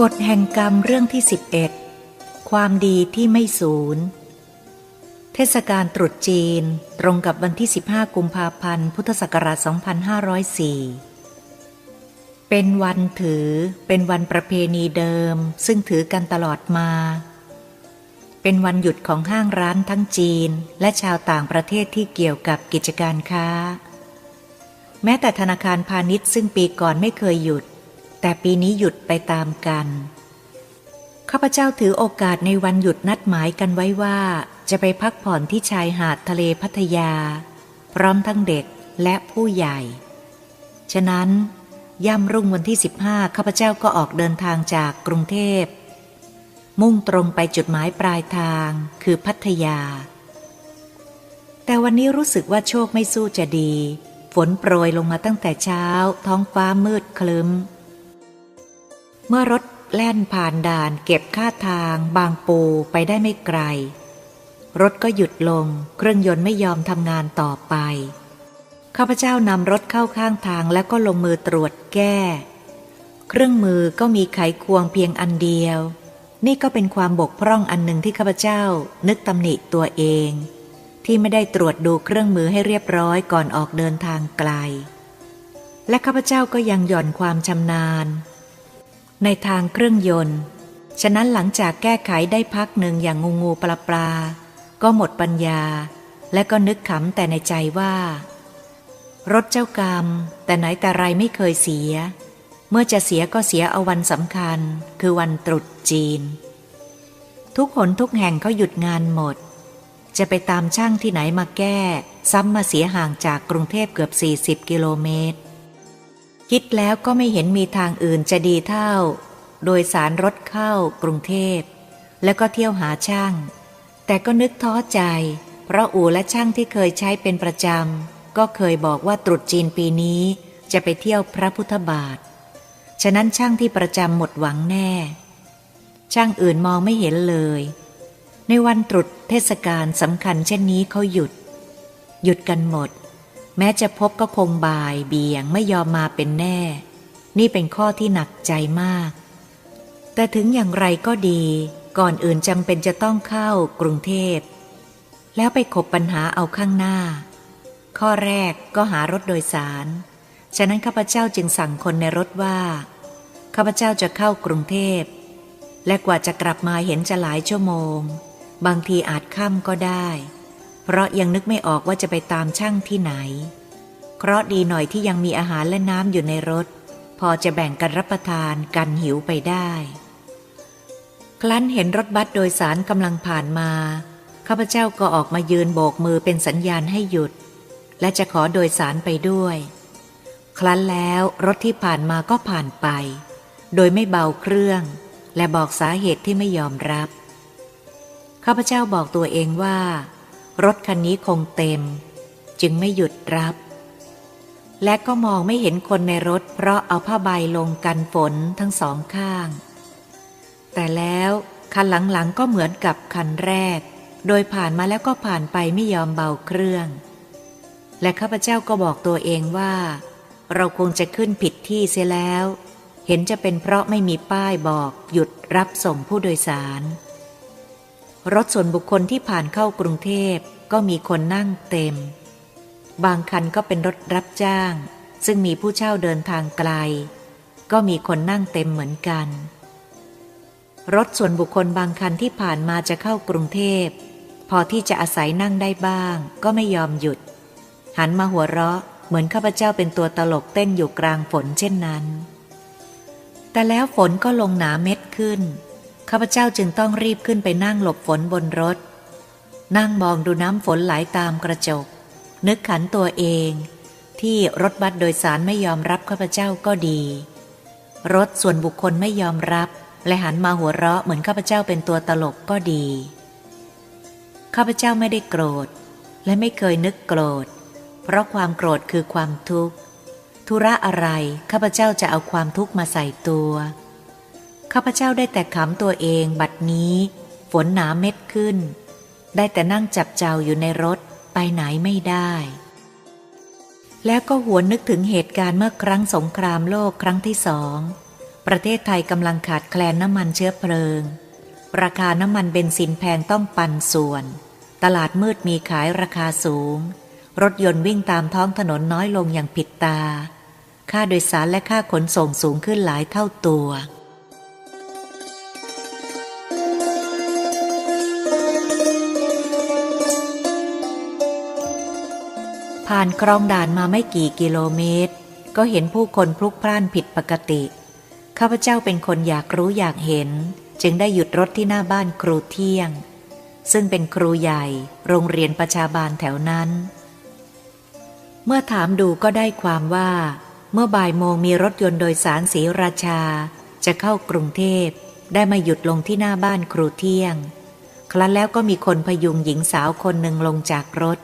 กฎแห่งกรรมเรื่องที่ 11 ความดีที่ไม่สูญ เทศกาลตรุษจีนตรงกับวันที่ 15 กุมภาพันธ์ พุทธศักราช 2504 เป็นวันถือเป็นวันประเพณีเดิม ซึ่งถือกันตลอดมา เป็นวันหยุดของห้างร้านทั้งจีน และชาวต่างประเทศที่เกี่ยวกับกิจการค้า แม้แต่ธนาคารพาณิชย์ซึ่งปีก่อนไม่เคยหยุด แต่ปีนี้หยุดไปตามกันข้าพเจ้าถือโอกาสในวันหยุดนัดหมายกันไว้ว่า จะไปพักผ่อนที่ชายหาดทะเลพัทยา พร้อมทั้งเด็กและผู้ใหญ่ ฉะนั้นย่ำรุ่งวันที่ 15 ข้าพเจ้าก็ออกเดินทางจากกรุงเทพ มุ่งตรงไปจุดหมายปลายทางคือพัทยา แต่วันนี้รู้สึกว่าโชคไม่สู้จะดี ฝนโปรยลงมาตั้งแต่เช้า ท้องฟ้ามืดคลึ้ม เมื่อรถแล่นผ่านด่านเก็บค่าทางบางปูไปได้ไม่ไกล รถก็หยุดลง เครื่องยนต์ไม่ยอมทำงานต่อไป ข้าพเจ้านำรถเข้าข้างทางแล้วก็ลงมือตรวจแก้ เครื่องมือก็มีไขควงเพียงอันเดียว นี่ก็เป็นความบกพร่องอันหนึ่งที่ข้าพเจ้านึกตำหนิตัวเอง ที่ไม่ได้ตรวจดูเครื่องมือให้เรียบร้อยก่อนออกเดินทางไกล และข้าพเจ้าก็ยังหย่อนความชำนาญ ในทางเครื่องยนต์ ฉะนั้นหลังจากแก้ไขได้พักหนึ่งอย่างงูงูปลาปลา ก็หมดปัญญา และก็นึกขำแต่ในใจว่า รถเจ้ากรรม แต่ไหนแต่ไรไม่เคยเสีย เมื่อจะเสียก็เสียเอาวันสำคัญ คือวันตรุษจีน ทุกหนทุกแห่งเขาหยุดงานหมด จะไปตามช่างที่ไหนมาแก้ ซ้ำมาเสียห่างจากกรุงเทพเกือบ 40 กิโลเมตร คิดแล้วก็ไม่เห็นมีทางอื่นจะดีเท่า โดยสารรถเข้ากรุงเทพ แล้วก็เที่ยวหาช่าง แต่ก็นึกท้อใจ เพราะอู่และช่างที่เคยใช้เป็นประจำ ก็เคยบอกว่าตรุษจีนปีนี้จะไปเที่ยวพระพุทธบาท ฉะนั้นช่างที่ประจำหมดหวังแน่ ช่างอื่นมองไม่เห็นเลย ในวันตรุษเทศกาลสำคัญเช่นนี้เขาหยุด หยุดกันหมด แม้จะพบก็คงบ่ายเบี่ยงไม่ยอมมาเป็นแน่ นี่เป็นข้อที่หนักใจมาก แต่ถึงอย่างไรก็ดี ก่อนอื่นจำเป็นจะต้องเข้ากรุงเทพ แล้วไปขบปัญหาเอาข้างหน้า ข้อแรกก็หารถโดยสาร ฉะนั้นข้าพเจ้าจึงสั่งคนในรถว่า ข้าพเจ้าจะเข้ากรุงเทพ และกว่าจะกลับมาเห็นจะหลายชั่วโมง บางทีอาจค่ำก็ได้ เพราะยังนึกไม่ออกว่าจะไปตามช่างที่ไหน เคราะดีหน่อยที่ยังมีอาหารและน้ำอยู่ในรถ พอจะแบ่งกันรับประทานกันหิวไปได้ครั้นเห็นรถบัสโดยสารกำลังผ่านมาข้าพเจ้าก็ออกมายืนโบกมือเป็นสัญญาณให้หยุด และจะขอโดยสารไปด้วยครั้นแล้วรถที่ผ่านมาก็ผ่านไป โดยไม่เบาเครื่อง และบอกสาเหตุที่ไม่ยอมรับข้าพเจ้าบอกตัวเองว่า รถคันนี้คงเต็ม จึงไม่หยุดรับ และก็มองไม่เห็นคนในรถ เพราะเอาผ้าใบลงกันฝนทั้งสองข้าง แต่แล้วคันหลังๆก็เหมือนกับคันแรก โดยผ่านมาแล้วก็ผ่านไปไม่ยอมเบาเครื่อง และข้าพเจ้าก็บอกตัวเองว่า เราคงจะขึ้นผิดที่เสียแล้ว เห็นจะเป็นเพราะไม่มีป้ายบอกหยุดรับส่งผู้โดยสาร รถส่วนบุคคลที่ผ่านเข้ากรุงเทพก็มีคนนั่งเต็ม บางคันก็เป็นรถรับจ้าง ซึ่งมีผู้เช่าเดินทางไกล ก็มีคนนั่งเต็มเหมือนกัน รถส่วนบุคคลบางคันที่ผ่านมาจะเข้ากรุงเทพ พอที่จะอาศัยนั่งได้บ้าง ก็ไม่ยอมหยุด หันมาหัวเราะเหมือนข้าพเจ้าเป็นตัวตลกเต้นอยู่กลางฝนเช่นนั้น แต่แล้วฝนก็ลงหนาเม็ดขึ้น ข้าพเจ้าจึงต้องรีบขึ้นไปนั่งหลบฝนบนรถ นั่งมองดูน้ำฝนไหลาตามกระจก นึกขันตัวเอง ที่รถบัสโดยสารไม่ยอมรับข้าพเจ้าก็ดี รถส่วนบุคคลไม่ยอมรับ และหันมาหัวเราะเหมือนข้าพเจ้าเป็นตัวตลกก็ดี ข้าพเจ้าไม่ได้โกรธ และไม่เคยนึกโกรธ เพราะความโกรธคือความทุกข์ ธุระอะไรข้าพเจ้าจะเอาความทุกข์มาใส่ตัว ข้าพเจ้าได้แต่ขำตัวเองบัดนี้ ฝนหนาเม็ดขึ้น ได้แต่นั่งจับเจ้าอยู่ในรถไปไหนไม่ได้ แล้วก็หวนนึกถึงเหตุการณ์เมื่อครั้งสงครามโลกครั้งที่สอง ประเทศไทยกำลังขาดแคลนน้ำมันเชื้อเพลิง ราคาน้ำมันเบนซินแพงต้องปันส่วน ตลาดมืดมีขายราคาสูง รถยนต์วิ่งตามท้องถนนน้อยลงอย่างผิดตา ค่าโดยสารและค่าขนส่งสูงขึ้นหลายเท่าตัว ผ่านคลองด่านมาไม่กี่กิโลเมตร ก็เห็นผู้คนพลุกพล่านผิดปกติ ข้าพเจ้าเป็นคนอยากรู้อยากเห็น จึงได้หยุดรถที่หน้าบ้านครูเที่ยง ซึ่งเป็นครูใหญ่ โรงเรียนประชาบาลแถวนั้น เมื่อถามดูก็ได้ความว่า เมื่อบ่ายโมงมีรถยนต์โดยสารสีราชา จะเข้ากรุงเทพ ได้มาหยุดลงที่หน้าบ้านครูเที่ยง ครั้นแล้วก็มีคนพยุงหญิงสาวคนหนึ่งลงจากรถ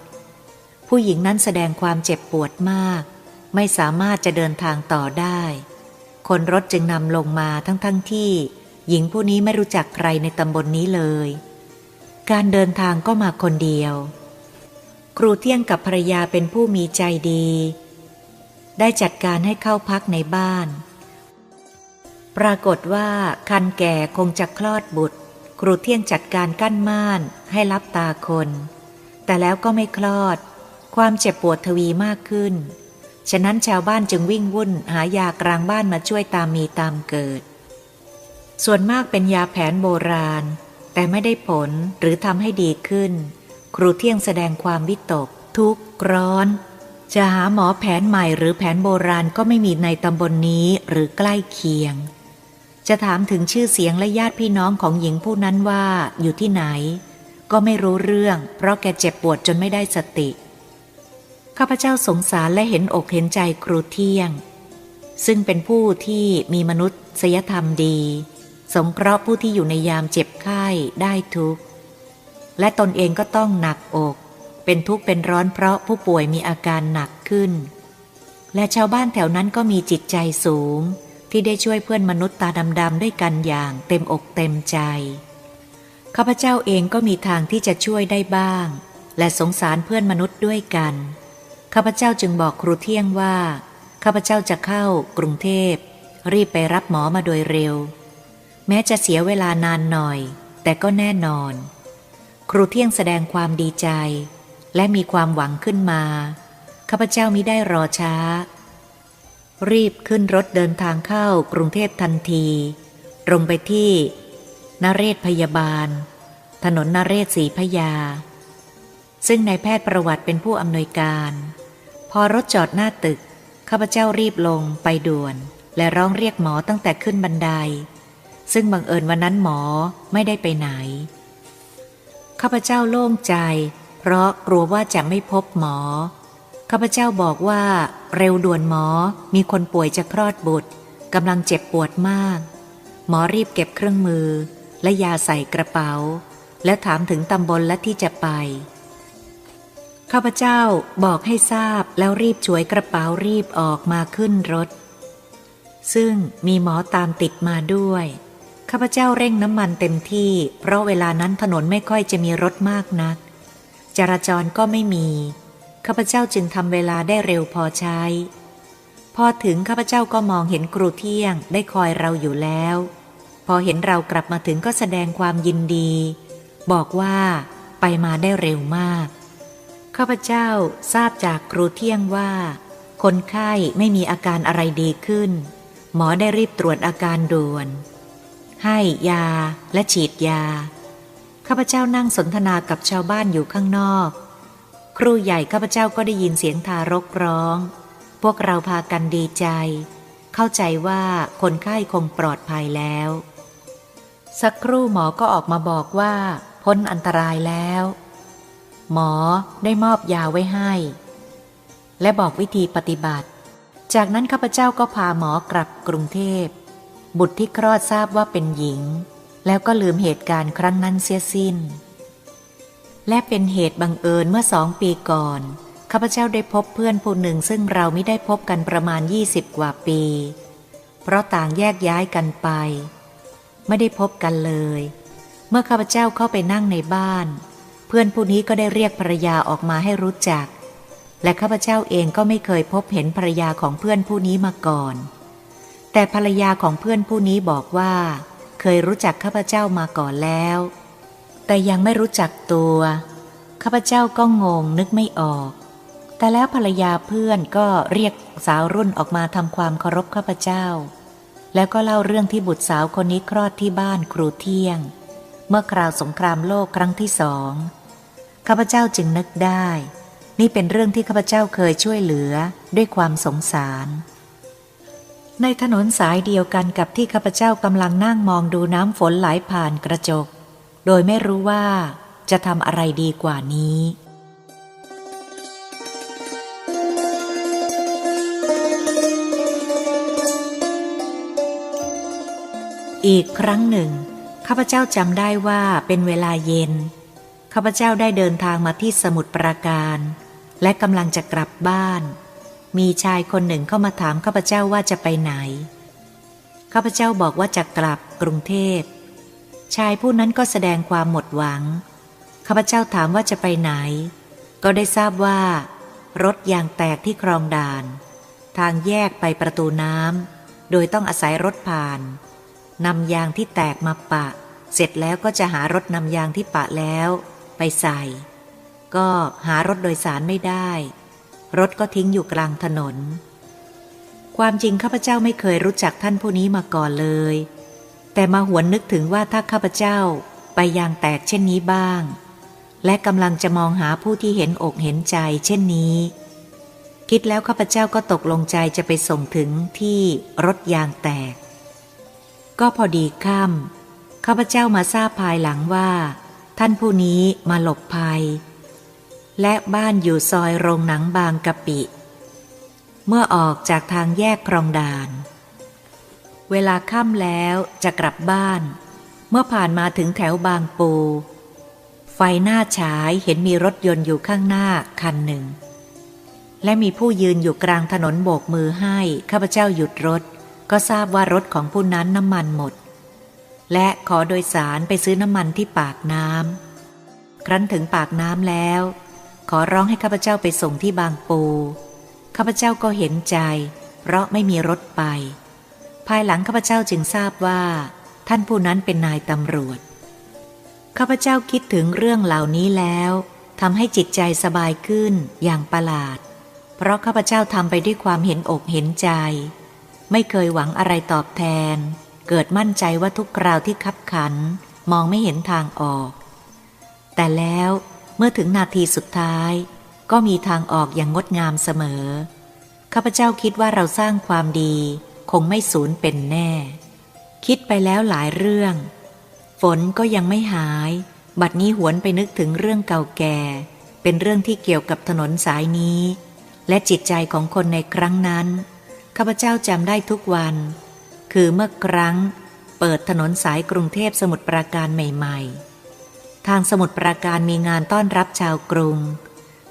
ผู้หญิงนั้นแสดงความเจ็บปวดมาก ไม่สามารถจะเดินทางต่อได้ คนรถจึงนำลงมาทั้งๆทที่ หญิงผู้นี้ไม่รู้จักใครในตำบลนนี้เลย การเดินทางก็มาคนเดียว ครูเที่ยงกับภรรยาเป็นผู้มีใจดี ได้จัดการให้เข้าพักในบ้าน ปรากฏว่าคันแก่คงจะคลอดบุตร ครูเที่ยงจัดการกั้นม่านให้รับตาคน แต่แล้วก็ไม่คลอด ความเจ็บปวดทวีมากขึ้น ฉะนั้นชาวบ้านจึงวิ่งวุ่นหายากลางบ้านมาช่วยตามมีตามเกิด ส่วนมากเป็นยาแผนโบราณ แต่ไม่ได้ผลหรือทำให้ดีขึ้น ครูเที่ยงแสดงความวิตก ทุกข์ร้อน จะหาหมอแผนใหม่หรือแผนโบราณก็ไม่มีในตำบลนนี้หรือใกล้เคียง จะถามถึงชื่อเสียงและญาติพี่น้องของหญิงผู้นั้นว่าอยู่ที่ไหน ก็ไม่รู้เรื่อง เพราะแกเจ็บปวดจนไม่ได้สติ ข้าพเจ้าสงสารและเห็นอกเห็นใจครูเที่ยง ซึ่งเป็นผู้ที่มีมนุษยธรรมดี สงเคราะห์ผู้ที่อยู่ในยามเจ็บไข้ได้ทุกข์ และตนเองก็ต้องหนักอก เป็นทุกข์เป็นร้อนเพราะผู้ป่วยมีอาการหนักขึ้น และชาวบ้านแถวนั้นก็มีจิตใจสูง ที่ได้ช่วยเพื่อนมนุษย์ตาดำๆด้วยกันอย่างเต็มอกเต็มใจข้าพเจ้าเองก็มีทางที่จะช่วยได้บ้าง และสงสารเพื่อนมนุษย์ด้วยกัน ข้าพเจ้าจึงบอกครูเที่ยงว่า ข้าพเจ้าจะเข้ากรุงเทพ รีบไปรับหมอมาโดยเร็ว แม้จะเสียเวลานานหน่อย แต่ก็แน่นอน ครูเที่ยงแสดงความดีใจ และมีความหวังขึ้นมา ข้าพเจ้ามิได้รอช้า รีบขึ้นรถเดินทางเข้ากรุงเทพทันที ตรงไปที่นเรศพยาบาล ถนนนเรศศรีพยา ซึ่งนายแพทย์ประวัติเป็นผู้อำนวยการ พอรถจอดหน้าตึก ข้าพเจ้ารีบลงไปด่วน และร้องเรียกหมอตั้งแต่ขึ้นบันได ซึ่งบังเอิญวันนั้นหมอไม่ได้ไปไหน ข้าพเจ้าโล่งใจ เพราะกลัวว่าจะไม่พบหมอ ข้าพเจ้าบอกว่าเร็วด่วนหมอมีคนป่วยจะคลอดบุตรกำลังเจ็บปวดมาก หมอรีบเก็บเครื่องมือ และยาใส่กระเป๋า และถามถึงตำบลและที่จะไป ข้าพเจ้าบอกให้ทราบแล้วรีบช่วยกระเป๋ารีบออกมาขึ้นรถ ซึ่งมีหมอตามติดมาด้วย ข้าพเจ้าเร่งน้ำมันเต็มที่ เพราะเวลานั้นถนนไม่ค่อยจะมีรถมากนัก จราจรก็ไม่มี ข้าพเจ้าจึงทำเวลาได้เร็วพอใช้ พอถึงข้าพเจ้าก็มองเห็นครูเที่ยงได้คอยเราอยู่แล้ว พอเห็นเรากลับมาถึงก็แสดงความยินดี บอกว่าไปมาได้เร็วมาก ข้าพเจ้าทราบจากครูเที่ยงว่า คนไข้ไม่มีอาการอะไรดีขึ้น หมอได้รีบตรวจอาการด่วน ให้ยาและฉีดยา ข้าพเจ้านั่งสนทนากับชาวบ้านอยู่ข้างนอก ครูใหญ่ข้าพเจ้าก็ได้ยินเสียงทารกร้อง พวกเราพากันดีใจ เข้าใจว่าคนไข้คงปลอดภัยแล้ว สักครู่หมอก็ออกมาบอกว่า พ้นอันตรายแล้ว หมอได้มอบยาไว้ให้ และบอกวิธีปฏิบัติ จากนั้นข้าพเจ้าก็พาหมอกลับกรุงเทพ บุตรที่คลอดทราบว่าเป็นหญิง แล้วก็ลืมเหตุการณ์ครั้งนั้นเสียสิ้น และเป็นเหตุบังเอิญเมื่อสองปีก่อนข้าพเจ้าได้พบเพื่อนผู้หนึ่งซึ่งเราไม่ได้พบกันประมาณ 20 กว่าปี เพราะต่างแยกย้ายกันไป ไม่ได้พบกันเลย เมื่อข้าพเจ้าเข้าไปนั่งในบ้าน เพื่อนผู้นี้ก็ได้เรียกภรรยาออกมาให้รู้จัก และข้าพเจ้าเองก็ไม่เคยพบเห็นภรรยาของเพื่อนผู้นี้มาก่อน แต่ภรรยาของเพื่อนผู้นี้บอกว่า เคยรู้จักข้าพเจ้ามาก่อนแล้ว แต่ยังไม่รู้จักตัวข้าพเจ้าก็งงนึกไม่ออก แต่แล้วภรรยาเพื่อนก็เรียกสาวรุ่นออกมาทำความเคารพข้าพเจ้า แล้วก็เล่าเรื่องที่บุตรสาวคนนี้คลอดที่บ้านครูเที่ยง เมื่อคราวสงครามโลกครั้งที่สอง ข้าพเจ้าจึงนึกได้ นี่เป็นเรื่องที่ข้าพเจ้าเคยช่วยเหลือด้วยความสงสาร ในถนนสายเดียวกันกับที่ข้าพเจ้ากำลังนั่งมองดูน้ำฝนไหลผ่านกระจก โดยไม่รู้ว่าจะทำอะไรดีกว่านี้อีกครั้งหนึ่ง ข้าพเจ้าจำได้ว่าเป็นเวลาเย็น ข้าพเจ้าได้เดินทางมาที่สมุทรปราการ และกำลังจะกลับบ้าน มีชายคนหนึ่งเข้ามาถามข้าพเจ้าว่าจะไปไหน ข้าพเจ้าบอกว่าจะกลับกรุงเทพ ชายผู้นั้นก็แสดงความหมดหวัง ข้าพเจ้าถามว่าจะไปไหน ก็ได้ทราบว่า รถยางแตกที่คลองด่าน ทางแยกไปประตูน้ำโดยต้องอาศัยรถผ่านนำยางที่แตกมาปะ เสร็จแล้วก็จะหารถนำยางที่ปะแล้ว ไปใส่ ก็หารถโดยสารไม่ได้ รถก็ทิ้งอยู่กลางถนน ความจริงข้าพเจ้าไม่เคยรู้จักท่านผู้นี้มาก่อนเลย แต่มาหวนนึกถึงว่าถ้าข้าพเจ้าไปยางแตกเช่นนี้บ้าง และกำลังจะมองหาผู้ที่เห็นอกเห็นใจเช่นนี้ คิดแล้วข้าพเจ้าก็ตกลงใจจะไปส่งถึงที่รถยางแตก ก็พอดีค่ำข้าพเจ้ามาทราบภายหลังว่า ท่านผู้นี้มาหลบภัย และบ้านอยู่ซอยโรงหนังบางกะปิ เมื่อออกจากทางแยกครองด่าน เวลาค่ำแล้วจะกลับบ้าน เมื่อผ่านมาถึงแถวบางปู ไฟหน้าฉายเห็นมีรถยนต์อยู่ข้างหน้าคันหนึ่ง และมีผู้ยืนอยู่กลางถนนโบกมือให้ข้าพเจ้าหยุดรถ ก็ทราบว่ารถของผู้นั้นน้ำมันหมด และขอโดยสารไปซื้อน้ำมันที่ปากน้ำครั้นถึงปากน้ำแล้ว ขอร้องให้ข้าพเจ้าไปส่งที่บางปู ข้าพเจ้าก็เห็นใจ เพราะไม่มีรถไป ภายหลังข้าพเจ้าจึงทราบว่า ท่านผู้นั้นเป็นนายตำรวจ ข้าพเจ้าคิดถึงเรื่องเหล่านี้แล้วทำให้จิตใจสบายขึ้นอย่างประหลาด เพราะข้าพเจ้าทำไปด้วยความเห็นอกเห็นใจ ไม่เคยหวังอะไรตอบแทน เกิดมั่นใจว่าทุกคราวที่คับขัน มองไม่เห็นทางออก แต่แล้วเมื่อถึงนาทีสุดท้าย ก็มีทางออกอย่างงดงามเสมอ ข้าพเจ้าคิดว่าเราสร้างความดีคงไม่สูญเป็นแน่ คิดไปแล้วหลายเรื่อง ฝนก็ยังไม่หาย บัดนี้หวนไปนึกถึงเรื่องเก่าแก่ เป็นเรื่องที่เกี่ยวกับถนนสายนี้ และจิตใจของคนในครั้งนั้น ข้าพเจ้าจำได้ทุกวัน คือเมื่อครั้งเปิดถนนสายกรุงเทพสมุทรปราการใหม่ ๆ ทางสมุทรปราการมีงานต้อนรับชาวกรุง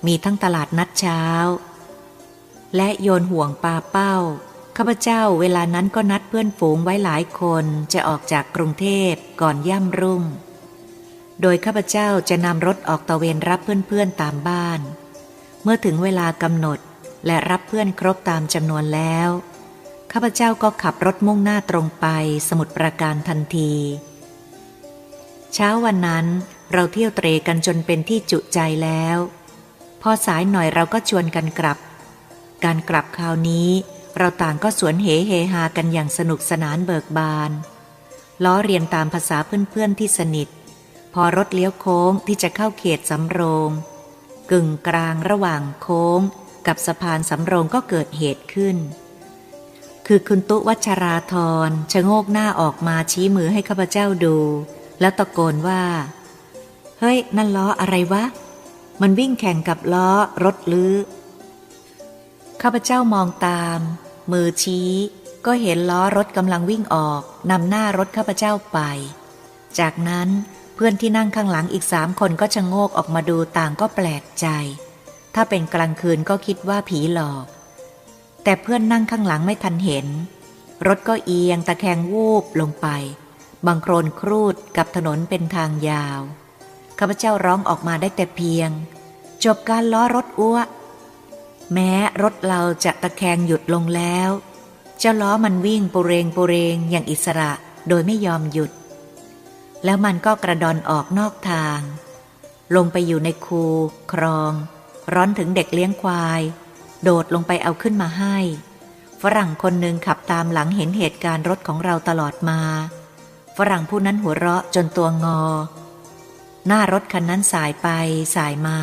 มีทั้งตลาดนัดเช้า และโยนห่วงปลาเป้าข้าพเจ้าเวลานั้นก็นัดเพื่อนฝูงไว้หลายคนจะออกจากกรุงเทพก่อนย่ำรุ่ง โดยข้าพเจ้าจะนำรถออกตะเวนรับเพื่อนๆตามบ้าน เมื่อถึงเวลากำหนดและรับเพื่อนครบตามจำนวนแล้ว ข้าพเจ้าก็ขับรถมุ่งหน้าตรงไปสมุดประการทันที เช้าวันนั้นเราเที่ยวเตรกันจนเป็นที่จุใจแล้ว พอสายหน่อยเราก็ชวนกันกลับ การกลับคราวนี้ เราต่างก็สวนเหเฮฮากันอย่างสนุกสนานเบิกบานล้อเรียนตามภาษาเพื่อนๆที่สนิท พอรถเลี้ยวโค้งที่จะเข้าเขตสำโรง กึ่งกลางระหว่างโค้ง กับสะพานสำโรงก็เกิดเหตุขึ้น คือคุณตุวัชราธรชะโงกหน้าออกมาชี้มือให้ข้าพเจ้าดู แล้วตะโกนว่า เฮ้ย นั่นล้ออะไรวะ มันวิ่งแข่งกับล้อรถลื้อ ข้าพเจ้ามองตาม มือชี้ ก็เห็นล้อรถกำลังวิ่งออกนำหน้ารถข้าพเจ้าไป จากนั้นเพื่อนที่นั่งข้างหลังอีกสามคนก็ชะโงกออกมาดูต่างก็แปลกใจ ถ้าเป็นกลางคืนก็คิดว่าผีหลอก แต่เพื่อนนั่งข้างหลังไม่ทันเห็น รถก็เอียงตะแคงวูบลงไปบังโครนครูดกับถนนเป็นทางยาว ข้าพเจ้าร้องออกมาได้แต่เพียง จบการล้อรถอ้วแม้รถเราจะตะแคงหยุดลงแล้ว เจ้าล้อมันวิ่งปุเรงปุเรงอย่างอิสระโดยไม่ยอมหยุด แล้วมันก็กระดอนออกนอกทาง ลงไปอยู่ในคู คลอง ร้อนถึงเด็กเลี้ยงควาย โดดลงไปเอาขึ้นมาให้ ฝรั่งคนหนึ่งขับตามหลังเห็นเหตุการณ์รถของเราตลอดมา ฝรั่งผู้นั้นหัวเราะจนตัวงอ หน้ารถคันนั้นสายไปสายมา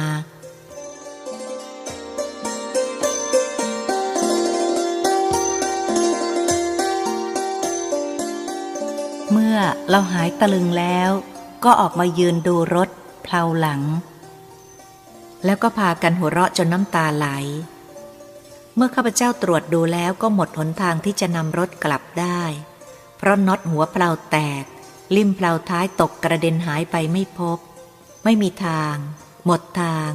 เมื่อเราหายตะลึงแล้ว ก็ออกมายืนดูรถเพลาหลัง แล้วก็พากันหัวเราะจนน้ำตาไหล เมื่อข้าพเจ้าตรวจดูแล้วก็หมดหนทางที่จะนำรถกลับได้ เพราะน็อตหัวเพลาแตก ลิ่มเพลาท้ายตกกระเด็นหายไปไม่พบ ไม่มีทาง หมดทาง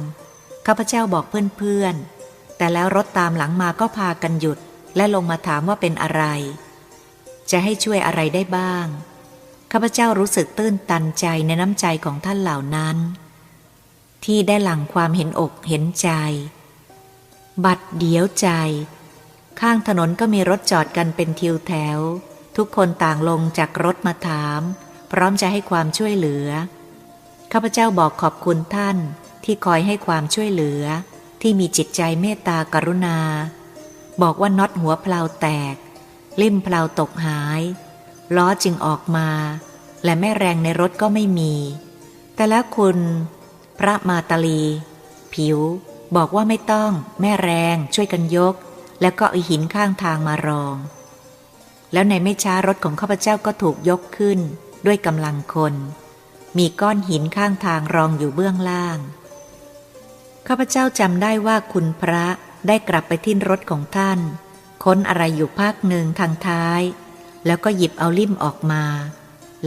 ข้าพเจ้าบอกเพื่อนๆ แต่แล้วรถตามหลังมาก็พากันหยุด และลงมาถามว่าเป็นอะไร จะให้ช่วยอะไรได้บ้าง ข้าพเจ้ารู้สึกตื้นตันใจในน้ำใจของท่านเหล่านั้น ที่ได้หลั่งความเห็นอกเห็นใจ บัดเดียวใจ ข้างถนนก็มีรถจอดกันเป็นทิวแถว ทุกคนต่างลงจากรถมาถาม พร้อมจะให้ความช่วยเหลือ ข้าพเจ้าบอกขอบคุณท่านที่คอยให้ความช่วยเหลือ ที่มีจิตใจเมตตากรุณา บอกว่าน็อตหัวเพลาแตก ลิ่มเพลาตกหาย ล้อจึงออกมา และแม่แรงในรถก็ไม่มี แต่แล้วคุณ พระมาตาลี ผิว บอกว่าไม่ต้อง แม่แรงช่วยกันยก แล้วก็เอาหินข้างทางมารอง แล้วในไม่ช้ารถของข้าพเจ้าก็ถูกยกขึ้น ด้วยกำลังคน มีก้อนหินข้างทางรองอยู่เบื้องล่างข้าพเจ้าจำได้ว่าคุณพระได้กลับไปที่รถของท่าน ค้นอะไรอยู่ภาคหนึ่งทางท้าย แล้วก็หยิบเอาลิ่มออกมา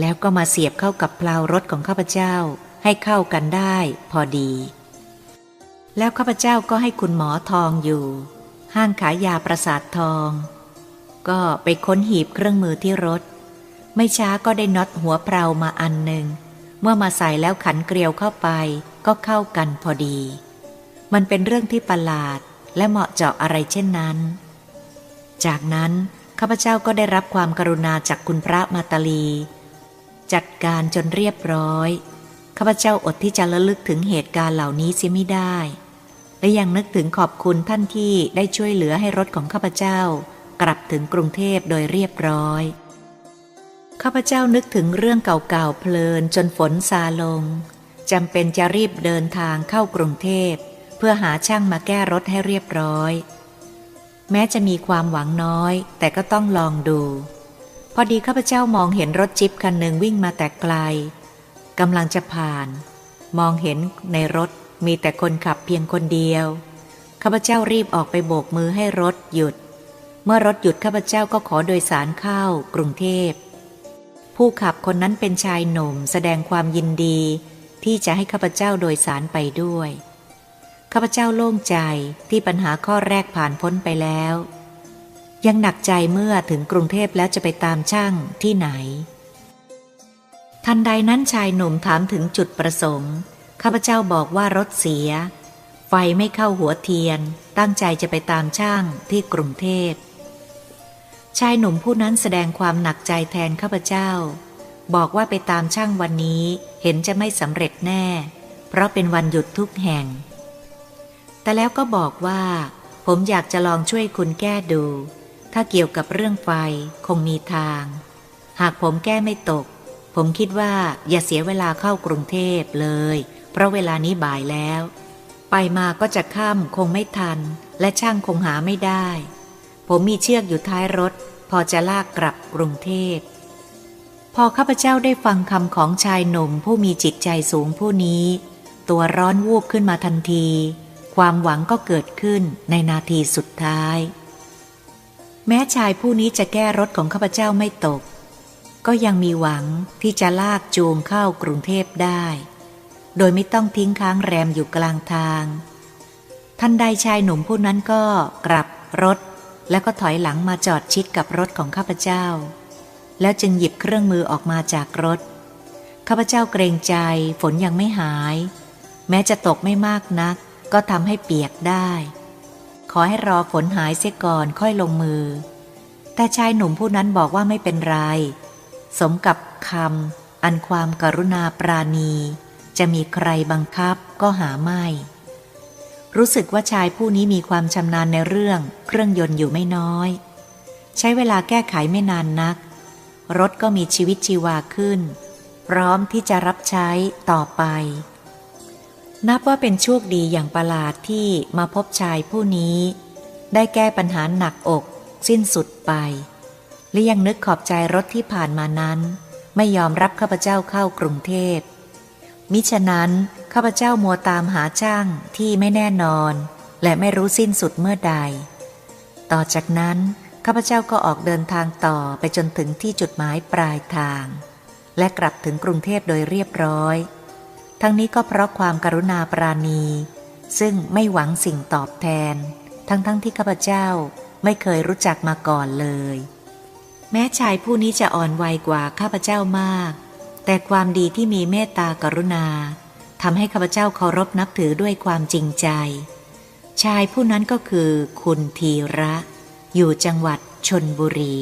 แล้วก็มาเสียบเข้ากับเพลารถของข้าพเจ้าให้เข้ากันได้ พอดี แล้วข้าพเจ้าก็ให้คุณหมอทองอยู่ ห้างขายยาประสาททอง ก็ไปค้นหีบเครื่องมือที่รถ ไม่ช้าก็ได้น็อตหัวเพลามาอันหนึ่ง เมื่อมาใส่แล้วขันเกลียวเข้าไปก็เข้ากันพอดี มันเป็นเรื่องที่ประหลาดและเหมาะเจาะอะไรเช่นนั้น จากนั้นข้าพเจ้าก็ได้รับความกรุณาจากคุณพระมาตาลี จัดการจนเรียบร้อยข้าพเจ้าอดที่จะระลึกถึงเหตุการณ์เหล่านี้เสียไม่ได้ และยังนึกถึงขอบคุณท่านที่ได้ช่วยเหลือให้รถของข้าพเจ้ากลับถึงกรุงเทพโดยเรียบร้อย ข้าพเจ้านึกถึงเรื่องเก่าๆเพลินจนฝนซาลงจำเป็นจะรีบเดินทางเข้ากรุงเทพ เพื่อหาช่างมาแก้รถให้เรียบร้อย แม้จะมีความหวังน้อย แต่ก็ต้องลองดู พอดีข้าพเจ้ามองเห็นรถจิ๊บคันหนึ่งวิ่งมาแต่ไกลกำลังจะผ่าน มองเห็นในรถ มีแต่คนขับเพียงคนเดียว ข้าพเจ้ารีบออกไปโบกมือให้รถหยุด เมื่อรถหยุดข้าพเจ้าก็ขอโดยสารเข้ากรุงเทพ ผู้ขับคนนั้นเป็นชายหนุ่มแสดงความยินดี ที่จะให้ข้าพเจ้าโดยสารไปด้วย ข้าพเจ้าโล่งใจที่ปัญหาข้อแรกผ่านพ้นไปแล้ว ยังหนักใจเมื่อถึงกรุงเทพแล้วจะไปตามช่างที่ไหน ทันใดนั้นชายหนุ่มถามถึงจุดประสงค์ ข้าพเจ้าบอกว่ารถเสีย ไฟไม่เข้าหัวเทียน ตั้งใจจะไปตามช่างที่กรุงเทพ ชายหนุ่มผู้นั้นแสดงความหนักใจแทนข้าพเจ้า บอกว่าไปตามช่างวันนี้เห็นจะไม่สำเร็จแน่ เพราะเป็นวันหยุดทุกแห่ง แต่แล้วก็บอกว่า ผมอยากจะลองช่วยคุณแก้ดู ถ้าเกี่ยวกับเรื่องไฟคงมีทาง หากผมแก้ไม่ตก ผมคิดว่าอย่าเสียเวลาเข้ากรุงเทพเลย เพราะเวลานี้บ่ายแล้ว ไปมาก็จะค่ำคงไม่ทัน และช่างคงหาไม่ได้ ผมมีเชือกอยู่ท้ายรถ พอจะลากกลับกรุงเทพ พอข้าพเจ้าได้ฟังคำของชายหนุ่มผู้มีจิตใจสูงผู้นี้ ตัวร้อนวูบขึ้นมาทันที ความหวังก็เกิดขึ้นในนาทีสุดท้าย แม้ชายผู้นี้จะแก้รถของข้าพเจ้าไม่ตกก็ยังมีหวังที่จะลากจูงเข้ากรุงเทพได้ โดยไม่ต้องทิ้งค้างแรมอยู่กลางทางทันใดชายหนุ่มผู้นั้นก็กลับรถ แล้วก็ถอยหลังมาจอดชิดกับรถของข้าพเจ้า แล้วจึงหยิบเครื่องมือออกมาจากรถ ข้าพเจ้าเกรงใจฝนยังไม่หาย แม้จะตกไม่มากนัก ก็ทำให้เปียกได้ ขอให้รอฝนหายเสียก่อนค่อยลงมือ แต่ชายหนุ่มผู้นั้นบอกว่าไม่เป็นไร สมกับคำอันความกรุณาปราณี จะมีใครบังคับก็หาไม่ รู้สึกว่าชายผู้นี้มีความชำนาญในเรื่องเครื่องยนต์อยู่ไม่น้อย ใช้เวลาแก้ไขไม่นานนัก รถก็มีชีวิตชีวาขึ้น พร้อมที่จะรับใช้ต่อไป นับว่าเป็นโชคดีอย่างประหลาดที่มาพบชายผู้นี้ ได้แก้ปัญหาหนักอก สิ้นสุดไปและยังนึกขอบใจรถที่ผ่านมานั้น ไม่ยอมรับข้าพเจ้าเข้ากรุงเทพ มิฉะนั้นข้าพเจ้ามัวตามหาช่างที่ไม่แน่นอน และไม่รู้สิ้นสุดเมื่อใด ต่อจากนั้นข้าพเจ้าก็ออกเดินทางต่อไปจนถึงที่จุดหมายปลายทาง และกลับถึงกรุงเทพโดยเรียบร้อย ทั้งนี้ก็เพราะความกรุณาปราณี ซึ่งไม่หวังสิ่งตอบแทน ทั้งๆทที่ข้าพเจ้าไม่เคยรู้จักมาก่อนเลย แม้ชายผู้นี้จะอ่อนวัยกว่าข้าพเจ้ามาก แต่ความดีที่มีเมตตากรุณาทำให้ข้าพเจ้าเคารพนับถือด้วยความจริงใจ ชายผู้นั้นก็คือคุณธีระ อยู่จังหวัดชนบุรี